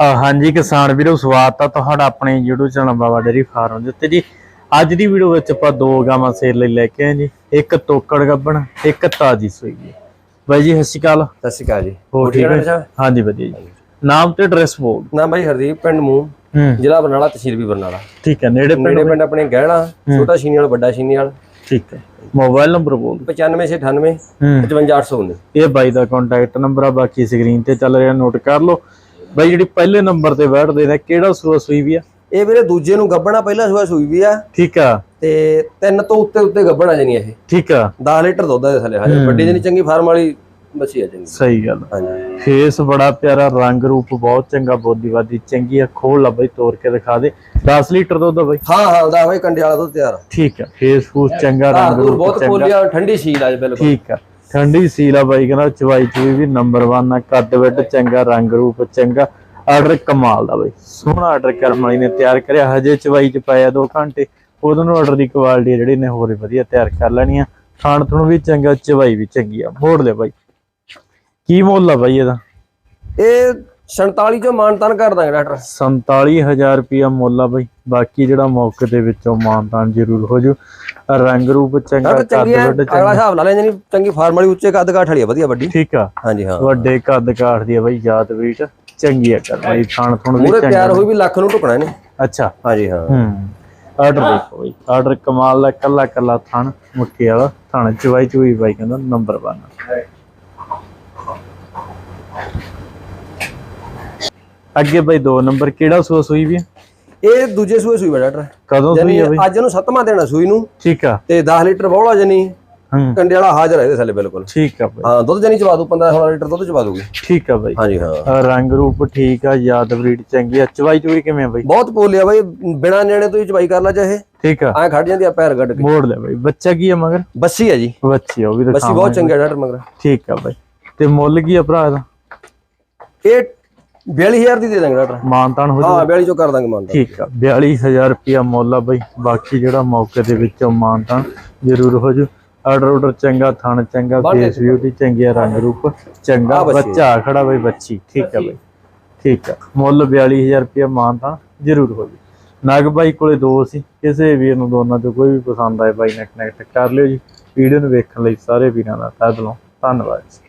ਹਾਂਜੀ ਕਿਸਾਨ ਵੀਰੋ ਸਵਾਗਤ ਆ ਤੁਹਾਡਾ ਆਪਣੇ YouTube channel Baba dairy farm ਦੇ ਉੱਤੇ ਜੀ। ਅੱਜ ਦੀ ਵੀਡੀਓ ਵਿੱਚ ਆਪਾਂ ਦੋ ਗਾਵਾਂ ਸੇਲ ਲਈ ਲੈ ਕੇ ਆਏ ਜੀ। ਇੱਕ ਤੋਕੜ ਗੱਬਣ ਇੱਕ ਤਾਜੀ ਸੂਈ ਜੀ। ਬਾਈ ਜੀ ਸਤਿ ਸ਼੍ਰੀ ਅਕਾਲ। ਸਤਿ ਸ਼੍ਰੀ ਅਕਾਲ ਜੀ। ਹੋਰ ਠੀਕ ਹੈ? ਹਾਂਜੀ ਵਧੀਆ ਜੀ। ਨਾਮ ਤੇ ਐਡਰੈਸ ਬੋਲ ਨਾਮ ਭਾਈ ਹਰਦੀਪ ਪਿੰਡ ਹੂੰ। ਜ਼ਿਲ੍ਹਾ ਬਰਨਾਲਾ ਤਹਿਸੀਲ ਵੀ ਬਰਨਾਲਾ। ਠੀਕ ਹੈ ਨੇੜੇ ਪਿੰਡ ਪਿੰਡ ਆਪਣੇ ਗਹਿਣਾ ਛੋਟਾ ਸ਼ੀਨੀ ਵਾਲਾ ਵੱਡਾ ਸ਼ੀਨੀ ਵਾਲਾ। ਠੀਕ ਹੈ। ਮੋਬਾਈਲ ਨੰਬਰ ਬੋਲ 9598 ਹੂੰ। 55819 ਇਹ ਬਾਈ ਦਾ ਕੰਟੈਕਟ ਨੰਬਰ ਆ ਬਾਕੀ ਸਕਰੀਨ ਤੇ ਚੱਲ ਰਿਹਾ ਨੋਟ ਕਰ ਲਓ। ਬਾਈ ਜਿਹੜੀ ਪਹਿਲੇ ਨੰਬਰ ਤੇ ਬੈਠਦੇ ਨੇ ਕਿਹੜਾ ਸੂਆ ਸੂਈ ਵੀ ਆ? ਇਹ ਵੀਰੇ ਦੂਜੇ ਨੂੰ ਗੱਬਣਾ ਪਹਿਲਾ ਸੂਆ ਸੂਈ ਵੀ ਆ। ਠੀਕ ਆ। ਤੇ ਤਿੰਨ ਤੋਂ ਉੱਤੇ ਉੱਤੇ ਗੱਬਣਾ ਜਣੀ ਇਹ। ਠੀਕ ਆ। 10 ਲੀਟਰ ਦੁੱਧ ਦੇ ਥੱਲੇ ਹਾਜ਼ਰ ਵੱਡੀ ਜਣੀ ਚੰਗੀ ਫਾਰਮ ਵਾਲੀ ਬੱਸੀ ਆ ਚੰਗੀ ਸਹੀ ਗੱਲ ਹਾਂਜੀ। ਫੇਸ ਬੜਾ ਪਿਆਰਾ ਰੰਗ ਰੂਪ ਬਹੁਤ ਚੰਗਾ ਬੋਦੀਵਾਦੀ ਚੰਗੀ ਆ। ਖੋਲ ਲਾ ਬਈ ਤੋੜ ਕੇ ਦਿਖਾ ਦੇ। 10 ਲੀਟਰ ਦੁੱਧ ਬਈ। ਹਾਂ ਹਾਂ ਦਾ ਭਾਈ ਕੰਡੇ ਵਾਲਾ ਦੁੱਧ ਤਿਆਰ ਠੀਕ ਆ। ਫੇਸ ਫੂਸ ਚੰਗਾ ਰੰਗ ਰੂਪ ਬਹੁਤ ਪੋਲੀਆ ਠੰਡੀ ਸੀਲ ਆ ਜੀ ਬਿਲਕੁਲ। ਠੀਕ ਆ। ਠੰਡੀ ਸੀਲ ਆ ਬਾਈ, ਕਹਿੰਦਾ ਚਵਾਈ ਚੂਈ ਵੀ ਨੰਬਰ 1 ਆ, ਕੱਦ ਵੱਡ ਚੰਗਾ, ਰੰਗ ਰੂਪ ਚੰਗਾ। ਆਰਡਰ ਕਮਾਲ ਦਾ ਬਾਈ, ਸੋਹਣਾ ਆਰਡਰ ਕਰਨ ਵਾਲੀ ਨੇ ਤਿਆਰ ਕਰਿਆ। ਹਜੇ ਚਵਾਈ ਚ ਪਾਇਆ 2 ਘੰਟੇ ਉਦੋਂ ਨੂੰ ਆਰਡਰ ਦੀ ਕੁਆਲਿਟੀ ਜਿਹੜੀ ਨੇ ਹੋਰ ਵਧੀਆ ਤਿਆਰ ਕਰ ਲੈਣੀ ਆ। ਖਾਣ ਤੋਂ ਵੀ ਚੰਗਾ, ਚਵਾਈ ਵੀ ਚੰਗੀ ਆ। ਮੋੜ ਲੈ ਬਾਈ। ਕੀ ਮੁੱਲ ਆ ਬਾਈ ਇਹਦਾ? ਇਹ 47 ਚੋਂ ਮਾਨਤਾਨ ਕਰ ਦਾਂਗੇ ਡਾਕਟਰ। 47000 ਰੁਪਿਆ ਮੁੱਲ ਆ ਬਈ। ਬਾਕੀ ਜਿਹੜਾ ਮੌਕੇ ਦੇ ਵਿੱਚੋਂ ਮਾਨਤਾਨ ਜ਼ਰੂਰ ਹੋ ਜੂ ਰੰਗ ਰੂਪ ਚੰਗਾ ਕੱਦ ਚੰਗੀ ਵੱਡ ਅਗਲਾ ਹਿਸਾਬ ਲਾ ਲੈ ਜਣੀ ਚੰਗੀ ਫਾਰਮ ਵਾਲੀ ਉੱਚੇ ਕੱਦ ਕਾਠ ਵਾਲੀ ਆ ਵਧੀਆ ਵੱਡੀ। ਠੀਕ ਆ। ਹਾਂਜੀ ਹਾਂ। ਵੱਡੇ ਕੱਦ ਕਾਠ ਦੀ ਆ ਬਈ ਯਾਦ ਵੀਟ ਚੰਗੀ ਆ ਕਰ ਬਈ ਥਾਣ ਥੁਣ ਵੀ ਚੰਗਾ ਤਿਆਰ ਹੋਈ ਵੀ ਲੱਖ ਨੂੰ ਟੁਕਣਾ ਇਹਨੇ। ਅੱਛਾ। ਹਾਂਜੀ ਹਾਂ। ਹੂੰ। ਆਰਡਰ ਦੇਖੋ ਬਈ। ਆਰਡਰ ਕਮਾਲ ਦਾ ਕੱਲਾ ਕੱਲਾ ਥਣ। ਮੁੱਠੀ ਵਾਲਾ। ਥਣ ਚਵਾਈ ਚੂਈ ਬਾਈ ਕਹਿੰਦਾ ਨੰਬਰ 1 ਅੱਗੇ ਬਈ ਦੋ ਨੰਬਰ ਕਿਹੜਾ ਸੂਆ ਸੂਈ ਵੀ ਆ? ਇਹ ਦੂਜੇ ਸੂਏ ਸੂਈ ਬਾ ਡਾਕਟਰ ਕਦੋਂ ਸੂਈ ਆ ਬਈ? ਅੱਜ ਇਹਨੂੰ ਸੱਤਵਾਂ ਦੇਣਾ ਸੂਈ ਨੂੰ। ਠੀਕ ਆ। ਤੇ 10 ਲੀਟਰ ਬੋਲਾ ਜਨੀ ਕੰਡੇ ਵਾਲਾ ਹਾਜ਼ਰ ਹੈ ਇਹਦੇ ਥੱਲੇ ਬਿਲਕੁਲ। ਠੀਕ ਆ ਬਈ। ਹਾਂ ਦੁੱਧ ਜਨੀ ਚਵਾ ਦੂ 15 16 ਲੀਟਰ ਦੁੱਧ ਚਵਾ ਦੂਗੀ ਠੀਕ ਆ ਬਈ। ਹਾਂਜੀ ਹਾਂ। ਰੰਗ ਰੂਪ ਠੀਕ ਆ ਯਾਦ ਬਰੀਡ ਚੰਗੀ ਆ। ਚਵਾਈ ਚੂਈ ਕਿਵੇਂ ਆ ਬਈ? ਬਹੁਤ ਪੋਲਿਆ ਬਾਈ ਬਿਨਾ ਨੇੜੇ ਤੋਂ ਹੀ ਚਵਾਈ ਕਰ ਲਾ ਚਾਹੇ ਠੀਕ ਆ। ਐ ਖੜ ਜਾਂਦੀ ਆ ਪੈਰ ਗੱਡ ਕੇ। ਮੋੜ ਲੈ ਬਈ। ਬੱਚਾ ਕੀ ਆ ਮਗਰ? ਬੱਸੀ ਹੈ ਜੀ। ਬੱਚੀ ਆ ਉਹ ਵੀ ਬੱਸੀ ਦਿਖਾਵਾਂ ਬਹੁਤ ਚੰਗਾ ਡਾਕਟਰ ਮਗਰ। ਠੀਕ ਆ ਬਈ। ਤੇ ਮੁੱਲ ਕੀ ਆ ਭਰਾ ਇਹਦਾ? ਇਹ 42000 ਦੀ ਦੇ ਦਾਂਗੇ ਡਾਕਟਰ। ਮਾਨਤਾਨ ਹੋ ਹਾਂ 42 ਚੋਂ ਕਰ ਦਾਂਗੇ ਮੰਨਦਾ ਠੀਕ ਆ 42000 ਰੁਪਿਆ ਮੁੱਲ ਆ ਬਈ। ਬਾਕੀ ਜਿਹੜਾ ਮੌਕੇ ਦੇ ਵਿੱਚੋਂ ਮਾਨਤਾਨ ਜ਼ਰੂਰ ਹੋ ਜੂ ਆਰਡਰ ਆਰਡਰ ਚੰਗਾ ਥਣ ਚੰਗਾ ਫੇਸ ਬਿਊਟੀ ਚੰਗੀ ਆ ਰੰਗ ਰੂਪ ਚੰਗਾ ਆਹ ਬੱਚੀ। ਬੱਚਾ ਆ ਖੜਾ ਬਈ ਬੱਚੀ। ਠੀਕ ਆ ਬਈ। ਠੀਕ ਆ ਮੁੱਲ 42000 ਰੁਪਿਆ ਮਾਨਤਾਨ ਜ਼ਰੂਰ ਹੋ ਜੂ ਨਗ ਬਾਈ ਕੋਲੇ ਦੋ ਸੀ ਕਿਸੇ ਵੀਰ ਨੂੰ ਦੋਨਾਂ ਚੋਂ ਕੋਈ ਵੀ ਪਸੰਦ ਆਏ ਬਾਈ ਨਾਲ ਕਨੈਕਟ ਕਰ ਲਿਓ ਜੀ। ਵੀਡੀਓ ਨੂੰ ਵੇਖਣ ਲਈ ਸਾਰੇ ਵੀਰਾਂ ਦਾ ਤਹਿ ਦਿਲੋਂ ਧੰਨਵਾਦ ਜੀ।